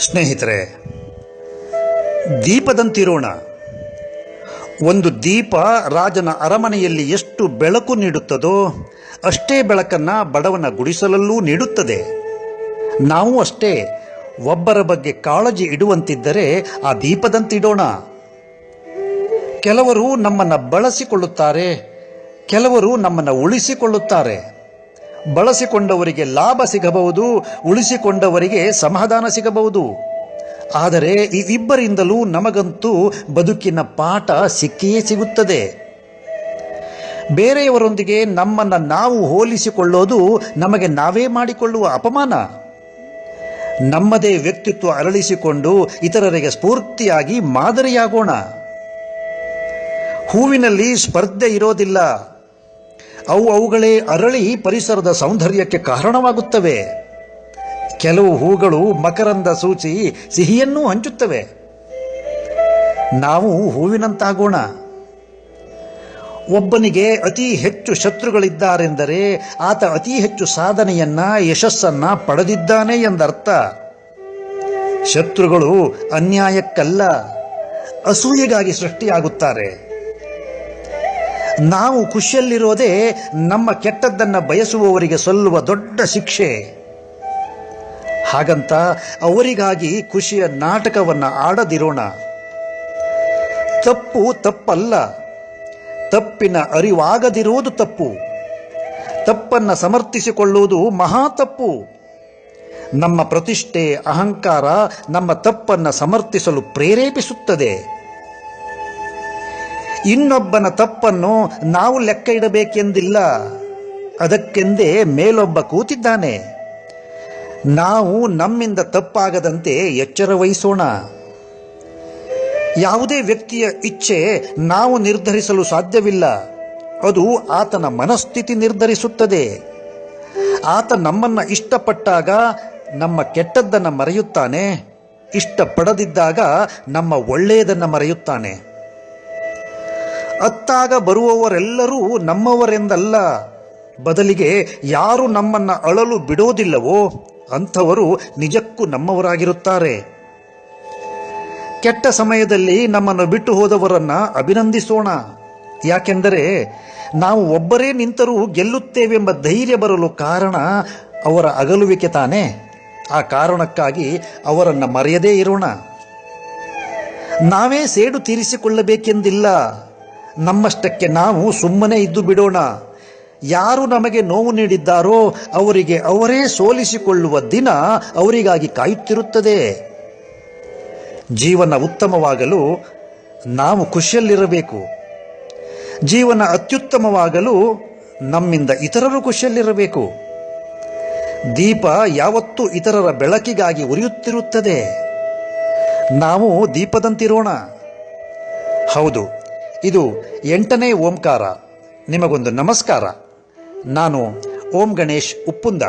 ಸ್ನೇಹಿತರೆ, ದೀಪದಂತಿರೋಣ. ಒಂದು ದೀಪ ರಾಜನ ಅರಮನೆಯಲ್ಲಿ ಎಷ್ಟು ಬೆಳಕು ನೀಡುತ್ತದೋ, ಅಷ್ಟೇ ಬೆಳಕನ್ನು ಬಡವನ ಗುಡಿಸಲಲ್ಲೂ ನೀಡುತ್ತದೆ. ನಾವು ಅಷ್ಟೇ ಒಬ್ಬರ ಬಗ್ಗೆ ಕಾಳಜಿ ಇಡುವಂತಿದ್ದರೆ ಆ ದೀಪದಂತಿಡೋಣ. ಕೆಲವರು ನಮ್ಮನ್ನು ಬಳಸಿಕೊಳ್ಳುತ್ತಾರೆ, ಕೆಲವರು ನಮ್ಮನ್ನು ಉಳಿಸಿಕೊಳ್ಳುತ್ತಾರೆ. ಬಳಸಿಕೊಂಡವರಿಗೆ ಲಾಭ ಸಿಗಬಹುದು, ಉಳಿಸಿಕೊಂಡವರಿಗೆ ಸಮಾಧಾನ ಸಿಗಬಹುದು. ಆದರೆ ಇಬ್ಬರಿಂದಲೂ ನಮಗಂತೂ ಬದುಕಿನ ಪಾಠ ಸಿಕ್ಕಿಯೇ ಸಿಗುತ್ತದೆ. ಬೇರೆಯವರೊಂದಿಗೆ ನಮ್ಮನ್ನು ನಾವು ಹೋಲಿಸಿಕೊಳ್ಳೋದು ನಮಗೆ ನಾವೇ ಮಾಡಿಕೊಳ್ಳುವ ಅಪಮಾನ. ನಮ್ಮದೇ ವ್ಯಕ್ತಿತ್ವ ಅರಳಿಸಿಕೊಂಡು ಇತರರಿಗೆ ಸ್ಫೂರ್ತಿಯಾಗಿ ಮಾದರಿಯಾಗೋಣ. ಹೂವಿನಲ್ಲಿ ಸ್ಪರ್ಧೆ ಇರೋದಿಲ್ಲ. ಅವು ಅವುಗಳೇ ಅರಳಿ ಪರಿಸರದ ಸೌಂದರ್ಯಕ್ಕೆ ಕಾರಣವಾಗುತ್ತವೆ. ಕೆಲವು ಹೂಗಳು ಮಕರಂದ ಸೂಚಿ ಸಿಹಿಯನ್ನೂ ಹಂಚುತ್ತವೆ. ನಾವು ಹೂವಿನಂತಾಗೋಣ. ಒಬ್ಬನಿಗೆ ಅತಿ ಹೆಚ್ಚು ಶತ್ರುಗಳಿದ್ದಾರೆಂದರೆ ಆತ ಅತಿ ಹೆಚ್ಚು ಸಾಧನೆಯನ್ನ, ಯಶಸ್ಸನ್ನ ಪಡೆದಿದ್ದಾನೆ ಎಂದರ್ಥ. ಶತ್ರುಗಳು ಅನ್ಯಾಯಕ್ಕಲ್ಲ, ಅಸೂಯೆಗಾಗಿ ಸೃಷ್ಟಿಯಾಗುತ್ತಾರೆ. ನಾವು ಖುಷಿಯಲ್ಲಿರೋದೇ ನಮ್ಮ ಕೆಟ್ಟದ್ದನ್ನು ಬಯಸುವವರಿಗೆ ಸಲ್ಲುವ ದೊಡ್ಡ ಶಿಕ್ಷೆ. ಹಾಗಂತ ಅವರಿಗಾಗಿ ಖುಷಿಯ ನಾಟಕವನ್ನು ಆಡದಿರೋಣ. ತಪ್ಪು ತಪ್ಪಲ್ಲ. ತಪ್ಪಿನ ಅರಿವಾಗದಿರುವುದು ತಪ್ಪು. ತಪ್ಪನ್ನು ಸಮರ್ಥಿಸಿಕೊಳ್ಳುವುದು ಮಹಾ ತಪ್ಪು. ನಮ್ಮ ಪ್ರತಿಷ್ಠೆ ಅಹಂಕಾರ ನಮ್ಮ ತಪ್ಪನ್ನು ಸಮರ್ಥಿಸಲು ಪ್ರೇರೇಪಿಸುತ್ತದೆ. ಇನ್ನೊಬ್ಬನ ತಪ್ಪನ್ನು ನಾವು ಲೆಕ್ಕ ಇಡಬೇಕೆಂದಿಲ್ಲ. ಅದಕ್ಕೆಂದೇ ಮೇಲೊಬ್ಬ ಕೂತಿದ್ದಾನೆ. ನಾವು ನಮ್ಮಿಂದ ತಪ್ಪಾಗದಂತೆ ಎಚ್ಚರ ವಹಿಸೋಣ. ಯಾವುದೇ ವ್ಯಕ್ತಿಯ ಇಚ್ಛೆ ನಾವು ನಿರ್ಧರಿಸಲು ಸಾಧ್ಯವಿಲ್ಲ. ಅದು ಆತನ ಮನಸ್ಥಿತಿ ನಿರ್ಧರಿಸುತ್ತದೆ. ಆತ ನಮ್ಮನ್ನ ಇಷ್ಟಪಟ್ಟಾಗ ನಮ್ಮ ಕೆಟ್ಟದ್ದನ್ನು ಮರೆಯುತ್ತಾನೆ. ಇಷ್ಟಪಡದಿದ್ದಾಗ ನಮ್ಮ ಒಳ್ಳೆಯದನ್ನು ಮರೆಯುತ್ತಾನೆ. ಅತ್ತಾಗ ಬರುವವರೆಲ್ಲರೂ ನಮ್ಮವರೆಂದಲ್ಲ. ಬದಲಿಗೆ ಯಾರು ನಮ್ಮನ್ನ ಅಳಲು ಬಿಡೋದಿಲ್ಲವೋ ಅಂಥವರು ನಿಜಕ್ಕೂ ನಮ್ಮವರಾಗಿರುತ್ತಾರೆ. ಕೆಟ್ಟ ಸಮಯದಲ್ಲಿ ನಮ್ಮನ್ನು ಬಿಟ್ಟು ಹೋದವರನ್ನು ಅಭಿನಂದಿಸೋಣ. ಯಾಕೆಂದರೆ ನಾವು ಒಬ್ಬರೇ ನಿಂತರೂ ಗೆಲ್ಲುತ್ತೇವೆಂಬ ಧೈರ್ಯ ಬರಲು ಕಾರಣ ಅವರ ಅಗಲುವಿಕೆ ತಾನೇ. ಆ ಕಾರಣಕ್ಕಾಗಿ ಅವರನ್ನು ಮರೆಯದೇ ಇರೋಣ. ನಾವೇ ಸೇಡು ತೀರಿಸಿಕೊಳ್ಳಬೇಕೆಂದಿಲ್ಲ. ನಮ್ಮಷ್ಟಕ್ಕೆ ನಾವು ಸುಮ್ಮನೆ ಇದ್ದು ಬಿಡೋಣ. ಯಾರು ನಮಗೆ ನೋವು ನೀಡಿದ್ದಾರೋ ಅವರಿಗೆ ಅವರೇ ಸೋಲಿಸಿಕೊಳ್ಳುವ ದಿನ ಅವರಿಗಾಗಿ ಕಾಯುತ್ತಿರುತ್ತದೆ. ಜೀವನ ಉತ್ತಮವಾಗಲು ನಾವು ಖುಷಿಯಲ್ಲಿರಬೇಕು. ಜೀವನ ಅತ್ಯುತ್ತಮವಾಗಲು ನಮ್ಮಿಂದ ಇತರರು ಖುಷಿಯಲ್ಲಿರಬೇಕು. ದೀಪ ಯಾವತ್ತೂ ಇತರರ ಬೆಳಕಿಗಾಗಿ ಉರಿಯುತ್ತಿರುತ್ತದೆ. ನಾವು ದೀಪದಂತಿರೋಣ. ಹೌದು ಇದು ಎಂಟನೇ ಓಂಕಾರ. ನಿಮಗೊಂದು ನಮಸ್ಕಾರ. ನಾನು ಓಂ ಗಣೇಶ್ ಉಪ್ಪುಂದ.